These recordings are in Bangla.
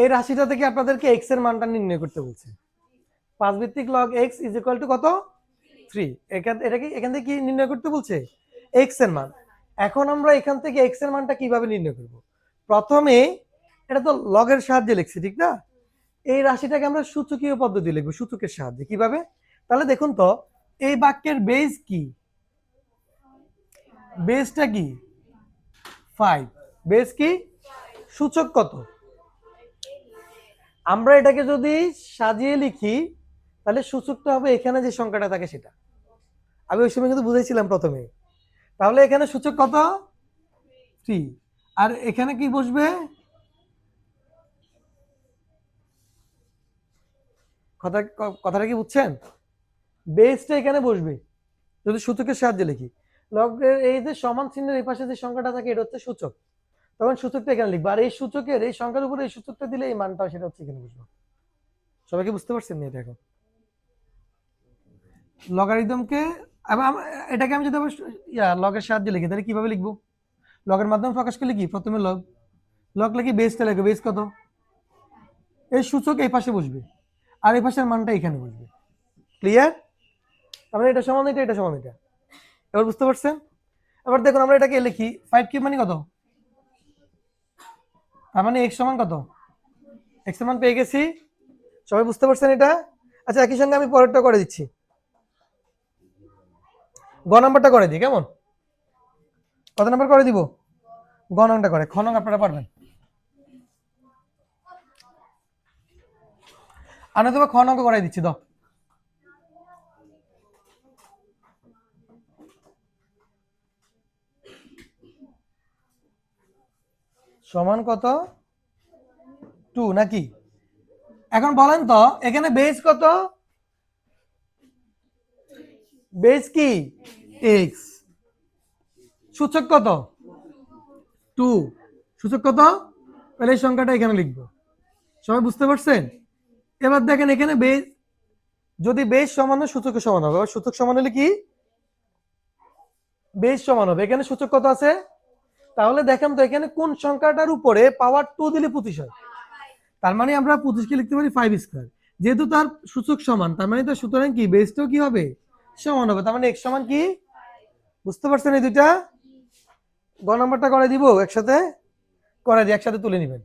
এই রাশিটা থেকে আপনাদেরকে এক্সের মানটা নির্ণয় করতে বলছে। পাঁচ ভিত্তিক log x is equal to কত? থ্রি এখান এটা কি এখান থেকে কি নির্ণয় করতে বলছে? এক্সের মান। এখন আমরা এখান থেকে এক্সের মানটা কীভাবে নির্ণয় করব? প্রথমে, এটা তো লগের সাহায্যে লিখছি, ঠিক না? এই রাশিটাকে আমরা সূচকীয় পদ্ধতি লিখব, সূচকের সাহায্যে। কীভাবে? তাহলে দেখুন তো, এই বাক্যের বেস কি? বেসটা কি? ফাইভ বেস কি? সূচক কত? আমরা এটাকে যদি সাজিয়ে লিখি, তাহলে সূচকটা হবে এখানে যে সংখ্যাটা থাকে সেটা। আমি ওই সময় কিন্তু বুঝাইছিলাম প্রথমে। তাহলে এখানে সূচক কত? থ্রি। আর এখানে কি বসবে? কথা, কথাটা কি বুঝছেন? বেসটা এখানে বসবে, যদি সূচকের সাহায্যে লিখি। লগের এই যে সমান চিহ্নের এই পাশে যে সংখ্যাটা থাকে, এটা হচ্ছে সূচক। তখন সূচকটা এখানে লিখব। আর এই সূচকের, এই সংখ্যার উপরে এই সূচকটা দিলে এই মানটা সেটা হচ্ছে এখানে বুঝব। সবাইকে বুঝতে পারছেন? এটা এখন লগারিদমকে এটাকে আমি যদি আবার ইয়া, লগের সাহায্যে লিখি, তাহলে কীভাবে লিখব? লগের মাধ্যমে প্রকাশ করলে কি প্রথমে লগ। লগ লিখি বেসটা লিখবে বেস কত? এই সূচক এই পাশে বসবে। আর এই পাশের মানটা এখানে বসবে। ক্লিয়ার তারপরে এটা সমান এটা এটা সমান এটা। এবার বুঝতে পারছেন? এবার দেখুন, আমরা এটাকে লিখি। ফাইভ কিউব মানে কত? তার মানে এক্স সমান কত? এক্স সমান পেয়ে গেছি। সবাই বুঝতে পারছেন এটা? আচ্ছা একই সঙ্গে আমি পরেরটা করে দিচ্ছি। গ নাম্বারটা করে দিই, কেমন? কত নাম্বার করে দিব? গ নংটা করে, খ নং আপনারা পারবেন। আমি তোমার খ নঙ্ক করাই দিচ্ছি দাও সমান কত? টু নাকি? এখন বলেন তো, এখানে বেস কত? বেস কি? এক্স সূচক কত? টু সূচক কত? তাহলে এই সংখ্যাটা এখানে লিখব। সবাই বুঝতে পারছেন? এবার দেখেন এখানে বেস যদি বেস সমান হয় সূচকের সমান হবে। সূচক সমান হলে কি? বেস সমান হবে। এখানে সূচক কত আছে? তাহলে দেখেন তো এখানে কোন সংখ্যাটার উপরে পাওয়ার টু দিলে পঁচিশ হয়? তার মানে আমরা পঁচিশকে লিখতে পারি ফাইভ স্কোয়ার যেহেতু তার সূচক সমান, তার মানে তো সুতরাং কি বেসটাও কি হবে? সমান হবে। তার মানে এক্স সমান কি? বুঝতে পারছেন এই দুইটা? গ নাম্বারটা করে দিব, একসাথে করে দিই একসাথে তুলে নেবেন।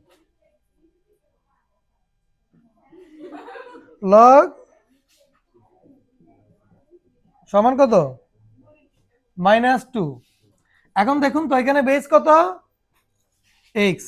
লগ সমান কত? মাইনাস টু এখন দেখুন তো এখানে বেস কত? এক্স